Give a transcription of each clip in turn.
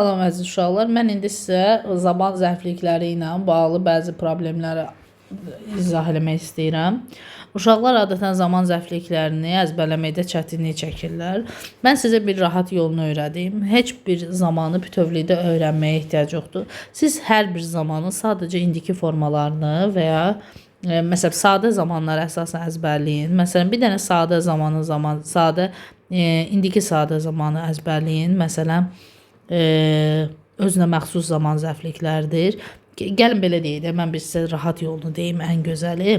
Salam əziz uşaqlar. Mən indi sizə zaman zərflikləri ilə bağlı bəzi problemləri izah eləmək istəyirəm. Uşaqlar adətən zaman zərfliklərini əzbərləməkdə çətinlik çəkirlər. Mən sizə bir rahat yolunu öyrədim. Heç bir zamanı bütövlükdə öyrənməyə ehtiyac yoxdur. Siz hər bir zamanın sadəcə indiki formalarını və ya e, məsələn sadə zamanları əsasən əzbərləyin. Məsələn bir dənə sadə zamanın zaman sadə e, indiki sadə zamanı əzbərləyin. Məsələn özünə məxsus zaman zərfliklərdir. Ge- Gəlin belə deyək də, mən bir sizə rahat yolunu deyim, ən gözəli.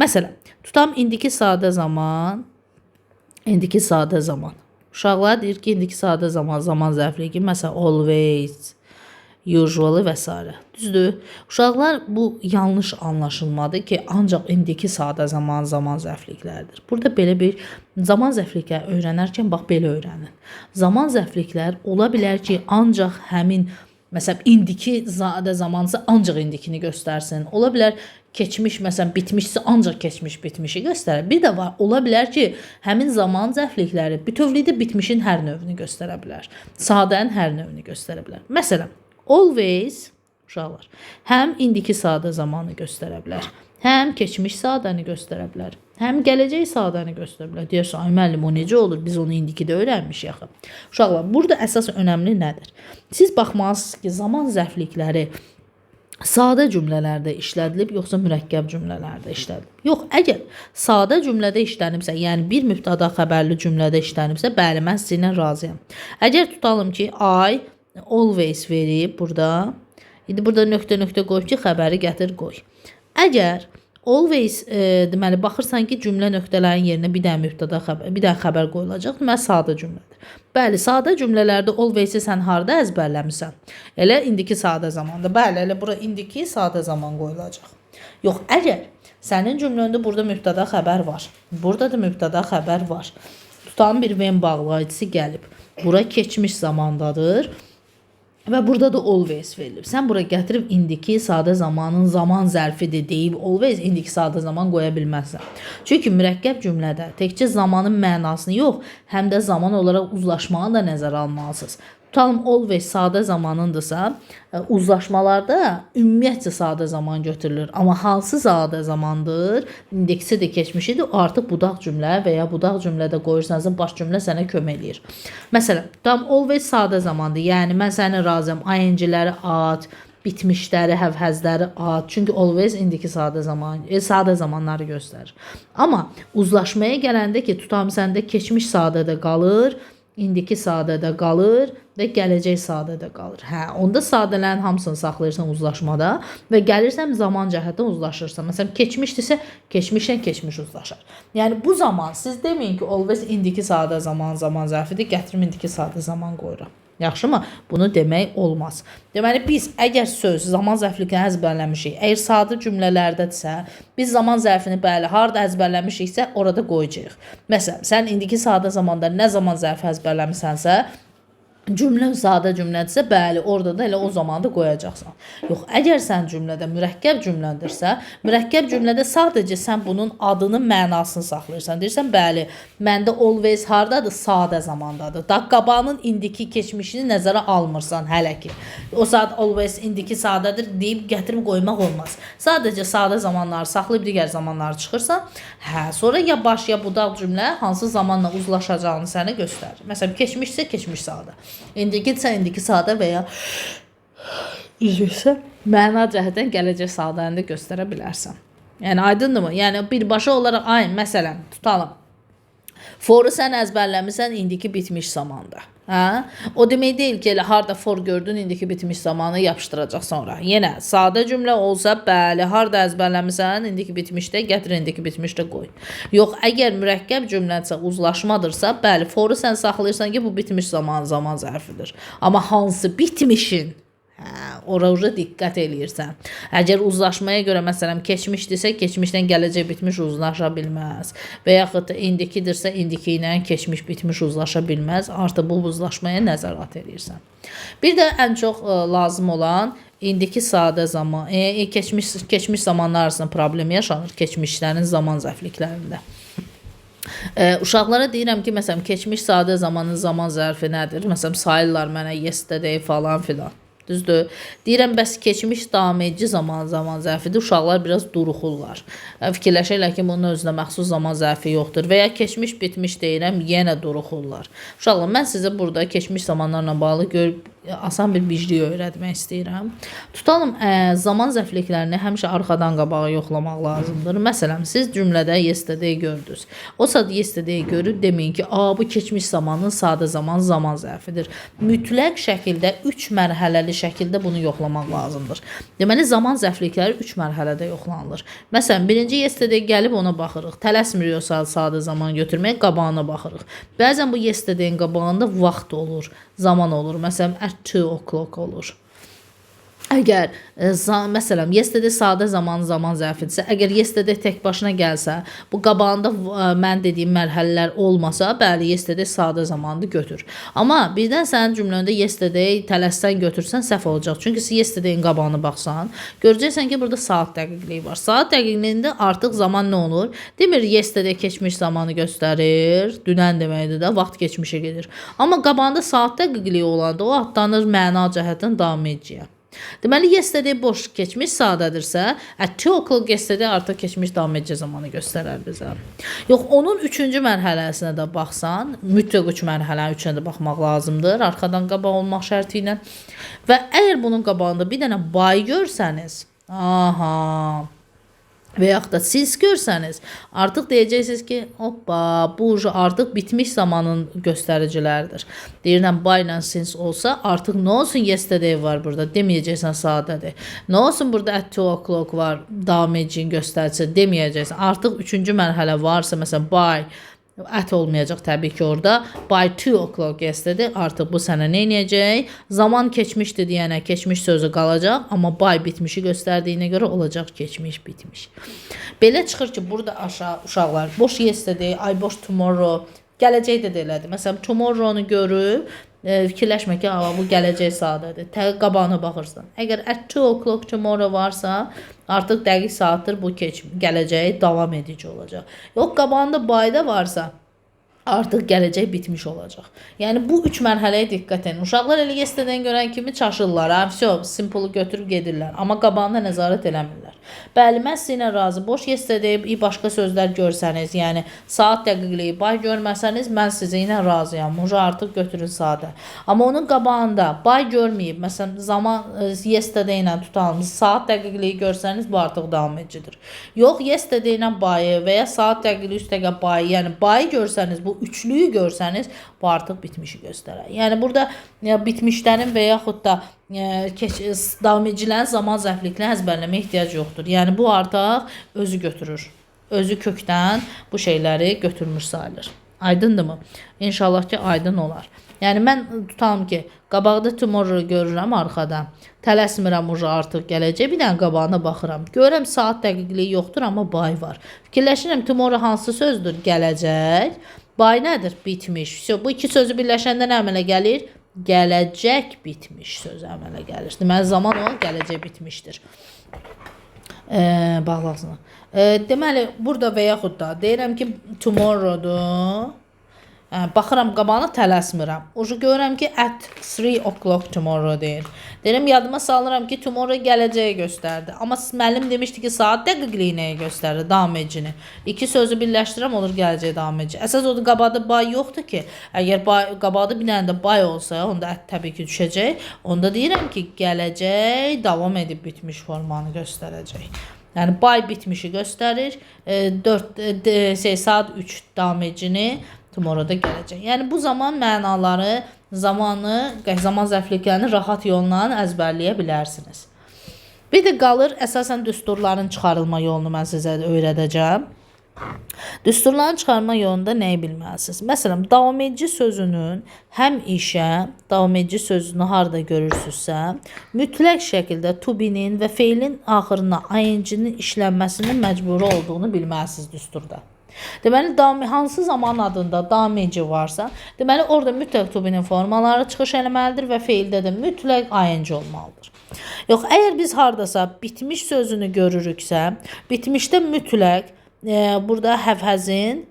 Məsələn, tutam indiki sadə zaman, indiki sadə zaman. Uşaqlar deyir ki, indiki sadə zaman, zaman zərfliyi, məsələn, always, usually və s. Düzdür? Uşaqlar bu yanlış anlaşılmadı ki, ancaq indiki sadə zaman zaman zərfliklərdir. Burada belə bir zaman zərflikləri öyrənərkən bax belə öyrənin. Zaman zərfliklər ola bilər ki, ancaq həmin məsələn indiki sadə zamansa ancaq indikini göstərsin. Ola bilər keçmiş məsələn bitmişsə ancaq keçmiş bitmişi göstərir. Bir də var, ola bilər ki, həmin zaman zərflikləri bütövlükdə bitmişin hər növünü göstərə bilər. Sadənin hər növünü göstərə bilər. Məsələn, always uşaqlar həm indiki sadə zamanı göstərə bilər, həm keçmiş sadəni göstərə bilər, həm gələcək sadəni göstərə bilər. Deyirsən, ay müəllim, o necə olur? Biz onu indikidə öyrənmişik axı. Uşaqlar, burada əsas önəmli nədir? Siz baxmalısınız ki, zaman zərflikləri sadə cümlələrdə işlədilib yoxsa mürəkkəb cümlələrdə işlədilib? Yox, əgər sadə cümlədə işlənibsə, yəni bir mübtəda xəbərli cümlədə işlənibsə, bəli, mən sizinlə razıyam. Əgər tutalım ki, I always verib burada. İndi burada nöqtə-nöqtə qoyub ki, xəbəri gətir qoy. Əgər always e, deməli baxırsan ki, cümlə nöqtələrin yerinə bir dənə mübtəda xəbər, bir dənə xəbər qoyulacaq. Deməli sadə cümlədir. Bəli, sadə cümlələrdə always-i sən harda əzbərləmisən? Elə indiki sadə zamanda. Bəli, elə bura indiki sadə zaman qoyulacaq. Yox, əgər sənin cümləndə burada mübtəda xəbər var. Burada da mübtəda xəbər var. Tutan bir ven bağlayıcısı gəlib. Bura keçmiş zamandadır. Və burada da always verilib. Sən bura gətirib indiki sadə zamanın zaman zərfidir deyib always indiki sadə zaman qoya bilməzsən. Çünki mürəkkəb cümlədə təkcə zamanın mənasını yox, həm də zaman olaraq uzlaşmanı da nəzərə almalısınız. Tutalım always sadə zamanındırsa, ə, uzlaşmalarda ümumiyyətcə sadə zaman götürülür. Amma hansı sadə zamandır? İndeksi də keçmişidir. Artıq budaq cümlə və ya budaq cümlədə qoyursansa baş cümlə sənə kömək eləyir. Məsələn, tam always sadə zamandır. Yəni mən səni razıyam. ING-ləri at, bitmişləri, həvhəzləri at. Çünki always indiki sadə zaman, e, sadə zamanları göstərir. Amma uzlaşmaya gələndə ki, tutam səndə keçmiş sadədə qalır, indiki sadədə qalır və gələcək sadədə qalır. Hə, onda sadələrin hamısını saxlayırsan uzlaşmada və gəlirsən zaman cəhətdən uzlaşırsan. Məsələn, keçmişdirsə, keçmişlə keçmiş uzlaşar. Yəni bu zaman siz deməyin ki, always indiki sadə zaman zaman zərfidir, gətirim indiki sadə zaman qoyuram. Yaxşımı? Bunu demək olmaz. Deməli biz əgər söz zaman zərfliklərini əzbərləmişik, əgər sadə cümlələrdədirsə, biz zaman zərfini bəli harda əzbərləmişiksə, orada qoyacağıq. Məsələn, sən indiki sadə zamanda nə zaman zərfi əzbərləmisənsə, Cümlə sadə cümlədirsə, bəli, orada da elə o zamanda qoyacaqsan. Yox, əgər sən cümlədə mürəkkəb cümlədirsə, mürəkkəb cümlədə sadəcə sən bunun adını, mənasını saxlayırsan. Deyirsən, bəli, məndə always hardadır? Sadə zamandadır. Da qabağının indiki keçmişini nəzərə almırsan hələ ki. O saat always indiki sadədir deyib gətirib qoymaq olmaz. Sadəcə sadə zamanları saxlayıb digər zamanları çıxırsan, hə, sonra ya baş ya budaq cümlə hansı zamanla uzlaşacağını sənə göstərir. Məsələn, keçmişsə keçmiş sadə. İndiki isə indiki sadə və ya üzrsə məna cəhətdən gələcək sadəni də göstərə bilərsən. Yəni aydındırmı? Yəni birbaşa olaraq ay məsələn tutalım. Foru sən əzbərləmisən indiki bitmiş zamanda. Hə? O demək deyil ki, elə harda for gördün indiki bitmiş zamanı yapışdıracaq sonra. Yenə sadə cümlə olsa, bəli, harda əzbərləmisən indiki bitmişdə gətir indiki bitmişdə qoy. Yox, əgər mürəkkəb cümlədirsə, uzlaşmadırsa, bəli, foru sən saxlayırsan ki, bu bitmiş zaman zaman zərfidir. Amma hansı bitmişin Hə, ora ora diqqət eləyirsən. Əgər uzlaşmaya görə məsələn keçmişdirsə, keçmişdən gələcək bitmiş uzlaşa bilməz. Və yaxud da indikidirsə, indiki ilə keçmiş bitmiş uzlaşa bilməz. Artıq bu uzlaşmaya nəzarət eləyirsən. Bir də ən çox ə, lazım olan indiki sadə zaman, e, e, keçmiş keçmiş zamanlar arasında problem yaşanır keçmişlərin zaman zəfliklərində. E, uşaqlara deyirəm ki, məsələn, keçmiş sadə zamanın zaman zərfi nədir? Məsələn, sayırlar mənə yesterday falan filan. Düzdür? Deyirəm bəs keçmiş davam edici zaman zaman zərfidir. Uşaqlar biraz duruxurlar. Fikirləşirlər ki, bunun özünə məxsus zaman zərfi yoxdur və ya keçmiş bitmiş deyirəm, yenə duruxurlar. Uşaqlar, mən sizə burada keçmiş zamanlarla bağlı gör asan bir biclik öyrətmək istəyirəm. Tutalım, ə, zaman zərfliklərini həmişə arxadan qabağa yoxlamaq lazımdır. Məsələn, siz cümlədə yesterday gördünüz. O saat yesterday görüb deməyin ki, "A, bu keçmiş zamanın sadə zaman zaman zərfidir." Mütləq şəkildə 3 mərhələli şəkildə bunu yoxlamaq lazımdır. Deməli, zaman zərflikləri 3 mərhələdə yoxlanılır. Məsələn, birinci yesterday gəlib ona baxırıq. Tələsmirik o sadə zaman götürməyə, qabağına baxırıq. Bəzən bu yesterdayın qabağında vaxt olur, zaman olur. Məsələn, at 2 o'clock olur. Əgər e, məsələn, yesterday sadə zaman zaman zərfidirsə, əgər yesterday tək başına gəlsə, bu qabağında e, mən dediyim mərhələlər olmasa, bəli, yesterday sadə zamandı götür. Amma birdən sənin cümləndə yesterday tələssən götürsən səhv olacaq. Çünki sən yesterdayın qabağına baxsan, görəcəksən ki, burada saat dəqiqliyi var. Saat dəqiqliyində artıq zaman nə olur? Demir yesterday keçmiş zamanı göstərir. Dünən deməkdir də, vaxt keçmişə gedir. Amma qabağında saat dəqiqliyi olanda o adlanır məna cəhətdən davam ediciyə. Deməli, yesterday boş keçmiş sadədirsə, at 2 o'clock yesterday artıq keçmiş davam edici zamanı göstərər bizə. Yox, onun 3-cü mərhələsinə də baxsan, mütləq 3 mərhələnin 3-ünə də baxmaq lazımdır, arxadan qabaq olmaq şərti ilə. Və əgər bunun qabağında bir dənə bay görsəniz, aha, və yaxud da siz görsəniz, artıq deyəcəksiniz ki, hoppa, bu artıq bitmiş zamanın göstəriciləridir. Deyirəm, by ilə olsa, artıq nə olsun yesterday var burada, deməyəcəksən sadədir. Nə olsun burada at 2 o'clock var, edicinin göstəricisi deməyəcəksən. Artıq 3-cü mərhələ varsa, məsələn, by Ət olmayacaq təbii ki orada. By 2 o'clock yesterday artıq bu sənə nə edəcək? Zaman keçmişdi deyənə keçmiş sözü qalacaq, amma by bitmişi göstərdiyinə görə olacaq keçmiş bitmiş. Belə çıxır ki, burada aşağı uşaqlar boş yesterday, ay boş tomorrow, gələcək də elədi. Məsələn, tomorrow-nu görüb e, fikirləşmə ki, "Ava, bu gələcək saatədir." Tə qabağına baxırsan. Əgər at 2 o'clock tomorrow varsa, artıq dəqiq saatdır bu keç gələcəyi davam edici olacaq. Yox, qabağında bayda varsa, artıq gələcək bitmiş olacaq. Yəni bu 3 mərhələyə diqqət edin. Uşaqlar elə yesterdaydən görən kimi çaşırlar. Ha, vəsə, simple götürüb gedirlər, amma qabağında nəzarət eləmirlər. Bəli, mən sizinlə razı. Boş yesterday i başqa sözlər görsəniz, yəni saat dəqiqliyi bay görməsəniz, mən sizinlə razıyam. Muja artıq götürün sadə. Amma onun qabağında bay görməyib, məsələn, zaman e, yesterday ilə tutalım, saat dəqiqliyi görsəniz, bu artıq davam edicidir. Yox, yesterday ilə bayı və ya saat dəqiqliyi üstəgə bayı, yəni bayı görsəniz, bu üçlüyü görsəniz, bu artıq bitmişi göstərər. Yəni burada ya, bitmişlərin və yaxud da e, keç, edicilərin zaman zərfliklərini əzbərləməyə ehtiyac yoxdur. Yəni bu artıq özü götürür. Özü kökdən bu şeyləri götürmüş sayılır. Aydındırmı? İnşallah ki, aydın olar. Yəni mən tutalım ki, qabaqda tomorrow görürəm arxada. Tələsmirəm uca artıq gələcək. Bir dənə qabağına baxıram. Görürəm saat dəqiqliyi yoxdur, amma bay var. Fikirləşirəm tomorrow hansı sözdür? Gələcək. Bay nədir? Bitmiş. So, bu iki sözü birləşəndə nə əmələ gəlir? Gələcək bitmiş söz əmələ gəlir. Deməli zaman o gələcək bitmişdir. E, bağlasın. E, deməli burada və yaxud da deyirəm ki tomorrow-dur. Baxıram qabağına tələsmirəm. Ucu görürəm ki at 3 o'clock tomorrow deyir. Deyirəm yadıma salıram ki tomorrow gələcəyi göstərdi. Amma müəllim demişdi ki saat dəqiqliyi nəyi göstərir? Davam edicini. İki sözü birləşdirəm olur gələcək davam edici. Əsas odur qabaqda bay yoxdur ki. Əgər bay, qabaqda bir dənə də bay olsa, onda at təbii ki düşəcək. Onda deyirəm ki gələcək davam edib bitmiş formanı göstərəcək. Yəni bay bitmişi göstərir. E, 4 e, şey, saat 3 davam edicini tomorrow-da gələcək. Yəni bu zaman mənaları, zamanı, zaman zərfliklərini rahat yolla əzbərləyə bilərsiniz. Bir də qalır əsasən düsturların çıxarılma yolunu mən sizə öyrədəcəm. Düsturların çıxarma yolunda nəyi bilməlisiniz? Məsələn, davam edici sözünün həm işə, davam edici sözünü harda görürsünüzsə, mütləq şəkildə to be-nin və feilin axırına ing-nin işlənməsinin məcburi olduğunu bilməlisiniz düsturda. Deməli, hansı zaman adında davam edici varsa, deməli orada mütləq to be-nin formaları çıxış eləməlidir və feildə də mütləq ing olmalıdır. Yox, əgər biz hardasa bitmiş sözünü görürüksə, bitmişdə mütləq e, burada have-has'in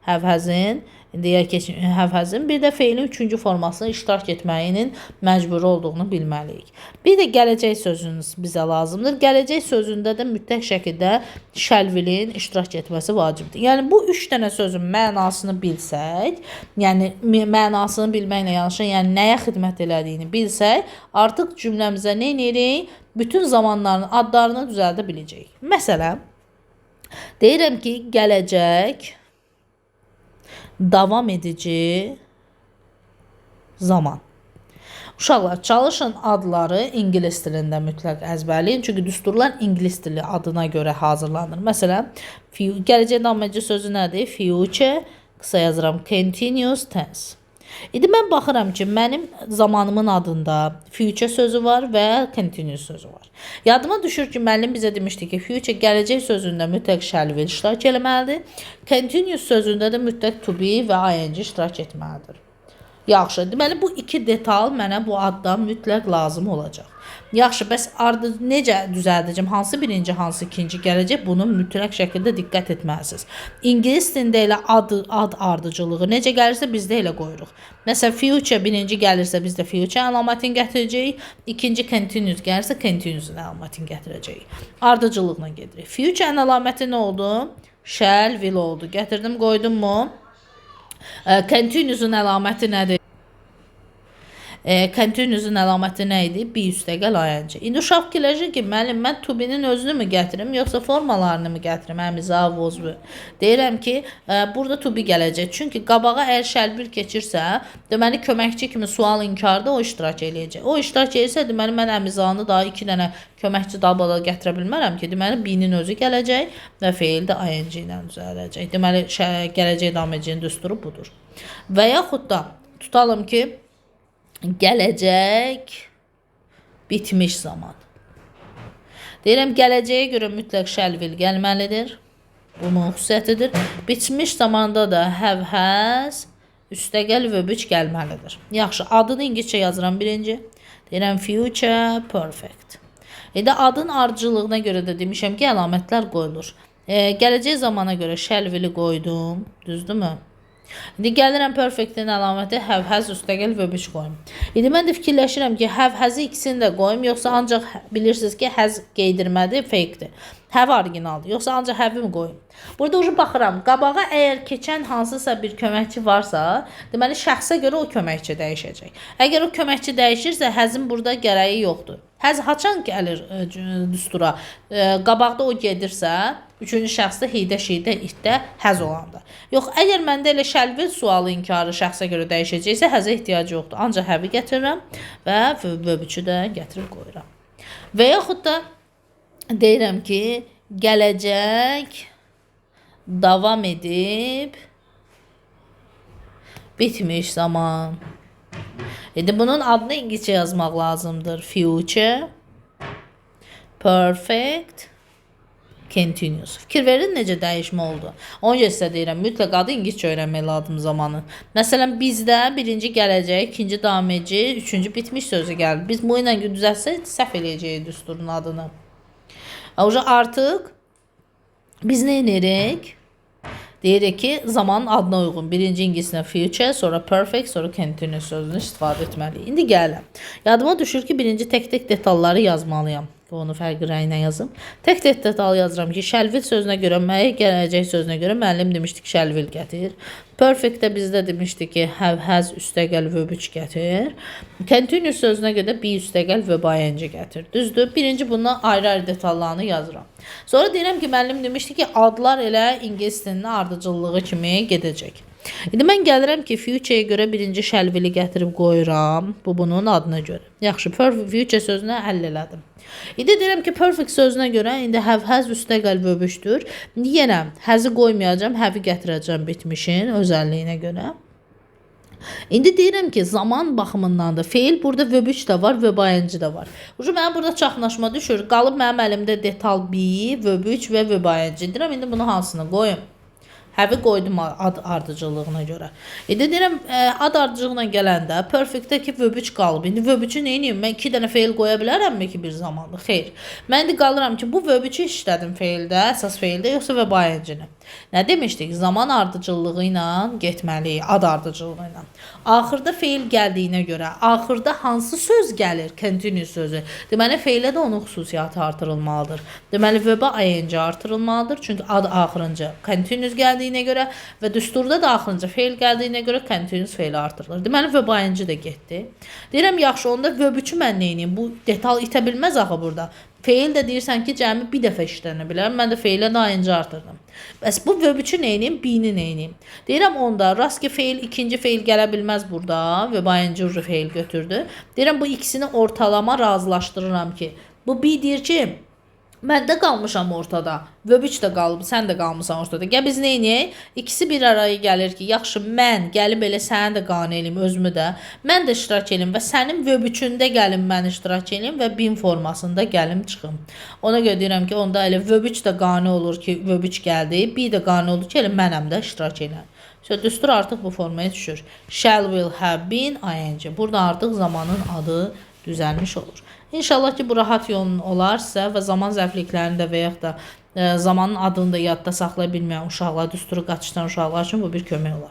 have-has'in deyə keç have-has'in bir də feilin üçüncü formasında iştirak etməyinin məcburi olduğunu bilməliyik. Bir də gələcək sözünüz bizə lazımdır. Gələcək sözündə də mütləq şəkildə şəlvilin iştirak etməsi vacibdir. Yəni bu 3 dənə sözün mənasını bilsək, yəni mənasını bilməklə yanaşı, yəni nəyə xidmət elədiyini bilsək, artıq cümləmizə nə edirik? Bütün zamanların adlarını düzəldə biləcəyik. Məsələn, deyirəm ki, gələcək davam edici zaman. Uşaqlar çalışın adları ingilis dilində mütləq əzbərləyin. Çünki düsturlar ingilis dili adına görə hazırlanır. Məsələn, gələcək davam edici sözü nədir? Future, qısa yazıram continuous tense. İndi mən baxıram ki, mənim zamanımın adında future sözü var və continuous sözü var. Yadıma düşür ki, müəllim bizə demişdi ki, future gələcək sözündə mütləq shall will iştirak etməlidir. Continuous sözündə də mütləq to be və ing iştirak etməlidir. Yaxşı. Deməli bu iki detal mənə bu addan mütləq lazım olacaq. Yaxşı, bəs ardı necə düzəldəcəm? Hansı birinci, hansı ikinci gələcək? Bunu mütləq şəkildə diqqət etməlisiniz. İngilis dilində elə ad ad ardıcılığı necə gəlirsə bizdə elə qoyuruq. Məsələn, future birinci gəlirsə bizdə future əlamətini gətirəcəyik, ikinci continuous gəlirsə continuous əlamətini gətirəcəyik. Ardıcılıqla gedirik. Future əlaməti nə oldu? Shall, will oldu. Gətirdim, qoydummu? Continuous-un əlaməti nədir? E, continuous-un əlaməti nə idi? B üstəgəl ing. İndi uşaq fikirləşir ki, müəllim mən to be-nin özünü mü gətirim, yoxsa formalarını mı gətirim? Əmizə, vozvu. Deyirəm ki, e, burada to be gələcək. Çünki qabağa əgər shall bir keçirsə, deməli köməkçi kimi sual inkarda o iştirak eləyəcək. O iştirak edirsə, deməli mən əmizanı da 2 dənə köməkçi dabala gətirə bilmərəm ki, deməli B-nin özü gələcək və feil də ing ilə düzələcək. Deməli gələcək damecinin düsturu budur. Və yaxud da tutalım ki, gələcək bitmiş zaman. Deyirəm gələcəyə görə mütləq will gəlməlidir. Bunun xüsusiyyətidir. Bitmiş zamanda da has üstəgəl və üç gəlməlidir. Yaxşı, adını ingiliscə yazıram birinci. Deyirəm future perfect. İndi adın ardıcılığına görə də demişəm ki, əlamətlər qoyulur. E, gələcək zamana görə will-i qoydum, düzdürmü? İndi gəlirəm perfect-in əlaməti has üstəgəl və üç qoyum. İndi mən də fikirləşirəm ki, have has-i ikisini də qoyum, yoxsa ancaq bilirsiniz ki, has qeydirmədir, fake-dir. Have orijinaldır, yoxsa ancaq have-i mi qoyum? Burada ucu baxıram. Qabağa əgər keçən hansısa bir köməkçi varsa, deməli şəxsə görə o köməkçi dəyişəcək. Əgər o köməkçi dəyişirsə, həzin burada gərəyi yoxdur. Həz haçan gəlir e, düstura? E, qabaqda o gedirsə, üçüncü şəxsdə hidə, şidə, itdə həz olanda. Yox, əgər məndə elə şəlvi sualı inkarı şəxsə görə dəyişəcəksə, həzə ehtiyac yoxdur. Ancaq həvi gətirirəm və vöbüçü də gətirib qoyuram. Və yaxud da deyirəm ki, gələcək davam edib bitmiş zaman. İndi bunun adını ingiliscə yazmaq lazımdır. Future perfect continuous. Fikir verin necə dəyişmə oldu. Ona görə sizə deyirəm, mütləq adı ingiliscə öyrənmək lazım zamanı. Məsələn, bizdə birinci gələcək, ikinci davam edici, üçüncü bitmiş sözü gəlir. Biz bu ilə düzəltsək səhv eləyəcəyik düsturun adını. Oca artıq biz nə edirik? Deyirik ki, zamanın adına uyğun birinci ingiliscə future, sonra perfect, sonra continuous sözünü istifadə etməliyik. İndi gəlirəm. Yadıma düşür ki, birinci tək-tək detalları yazmalıyam. Onu fərqli rənglə yazım. Tək-tək detal yazıram ki, şəlvil sözünə görə məyə gələcək sözünə görə müəllim demişdi ki, şəlvil gətir. Perfect də bizdə demişdi ki, have has üstəgəl verb 3 gətir. Continuous sözünə görə be üstəgəl verb ing gətir. Düzdür? Birinci bundan ayrı-ayrı detallarını yazıram. Sonra deyirəm ki, müəllim demişdi ki, adlar elə ingilis dilinin ardıcıllığı kimi gedəcək. İndi mən gəlirəm ki, future-yə görə birinci şəlvili gətirib qoyuram. Bu bunun adına görə. Yaxşı, future sözünü həll elədim. İndi deyirəm ki, perfect sözünə görə indi have has üstəgəl verb-3-dür. Yenə has-ı qoymayacağam, have-i gətirəcəm bitmişin özəlliyinə görə. İndi deyirəm ki, zaman baxımından da feil burada verb3 də var, verb ing də var. Ucu mənim burada çaxnaşma düşür. Qalıb mənim əlimdə detal be, verb3 və verb ing. Deyirəm indi bunu hansını qoyum? Həvi qoydum ad ardıcıllığına görə. İndi deyirəm ə, ad ardıcılığına gələndə perfect-dəki verb3 qalıb. İndi verb3-ü nə edeyim? Mən 2 dənə feil qoya bilərəmmi ki bir zamanda? Xeyr. Mən indi qalıram ki, bu verb3-ü işlədim feildə, əsas feildə yoxsa verb ing-ni? Nə demişdik? Zaman ardıcıllığı ilə getməliyik, ad ardıcıllığı ilə. Axırda feil gəldiyinə görə, axırda hansı söz gəlir? Continuous sözü. Deməli feilə də onun xüsusiyyəti artırılmalıdır. Deməli verba ing artırılmalıdır. Çünki ad axırıncı continuous gəldiyinə görə və düsturda da axırıncı feil gəldiyinə görə continuous feil artırılır. Deməli verba ing də getdi. Deyirəm yaxşı, onda verb 3-ü mən nə edeyim? Bu detal itə bilməz axı burada. Feil də deyirsən ki, cəmi bir dəfə işlənə bilər. Mən də feilə ing artırdım. Bəs bu 3-ü nə edeyim? B-ni nə edeyim? Deyirəm onda rast ki feil ikinci feil gələ bilməz burada və urru feil götürdü. Deyirəm bu ikisini ortalama razılaşdırıram ki, bu B deyir ki, Mən də qalmışam ortada. Vöbüç də qalıb, sən də qalmısan ortada. Gəl biz nə? İkisi bir araya gəlir ki, yaxşı mən gəlib elə səni də qane eləyim, özümü də. Mən də iştirak elim və sənin vöbüçündə gəlim mən iştirak elim və bin formasında gəlim çıxım. Ona görə deyirəm ki, onda elə vöbüç də qane olur ki, vöbüç gəldi, bir də qane olur ki, elə mənəm də iştirak edirəm. So, düstur artıq bu formaya düşür. Shall will have been ing. Burada artıq zamanın adı düzəlmiş olur. İnşallah ki bu rahat yolun olarsa və zaman zəifliklərində və yaxud da e, zamanın adını da yadda saxlaya bilməyən uşaqlar, düsturu qaçışan uşaqlar üçün bu bir kömək olar.